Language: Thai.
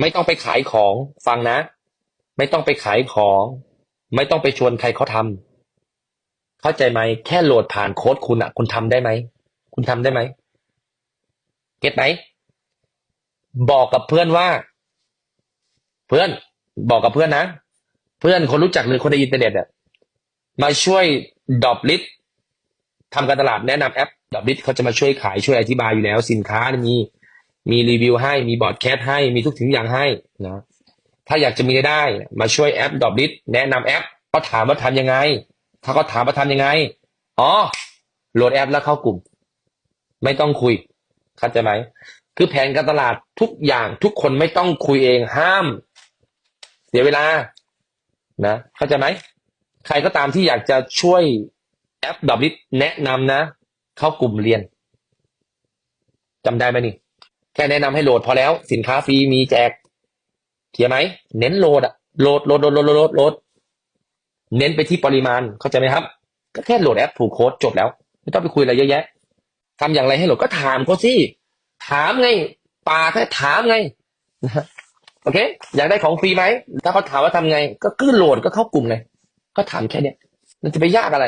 ไม่ต้องไปขายของฟังนะ ไม่ต้องไปขายของ ไม่ต้องไปชวนใครเขาทำเข้าใจไหมแค่โหลดผ่านโค้ดคุณอะคุณทำได้ไหมคุณทำได้ไหมเก็ตไหมบอกกับเพื่อนว่า เพื่อนบอกกับเพื่อนนะ เพื่อนคนรู้จักหรือคนในอินเทอร์เน็ตอะมาช่วยดอปลิสทำการตลาดแนะนำแอปดอปลิสเขาจะมาช่วยขายช่วยอธิบายอยู่แล้ว สินค้ามี มีรีวิวให้มีบอร์ดแคสให้มีทุกสิ่งอย่างให้นะถ้าอยากจะมีได้ มาช่วยแอปดอปลิสแนะนำแอปก็ถามว่าทำยังไง ถ้าก็ถามว่าทำยังไง อ๋อ โหลดแอปแล้วเข้ากลุ่ม ไม่ต้องคุยเข้าใจไหม คือแผนการตลาดทุกอย่างทุกคนไม่ต้องคุยเองห้าม เสียเวลา นะเข้าใจไหม ใครก็ตามที่อยากจะช่วยแอปดับลิทแนะนำนะ เข้ากลุ่มเรียนจำได้ไหมนี่ ค่แนะนำให้โหลดพอแล้ว สินค้าฟรีมีแจกเขียนไหม เน้นโหลดอะโหลดโหลดโหลดโหลดโหลดโหลด เน้นไปที่ปริมาณเข้าใจไหมครับ ก็แค่โหลดแอปถูกโค้ดจบแล้ว ไม่ต้องไปคุยอะไรเยอะแยะทำอย่างไรให้โหลดก็ถามเขาสิถามไงปาแค่ถามไงโอเค อยากได้ของฟรีไหมถ้าเขาถามว่าทำไง ก็ขึ้นโหลดก็เข้ากลุ่มไงก็ถามแค่เนี้ยมันจะไปยากอะไร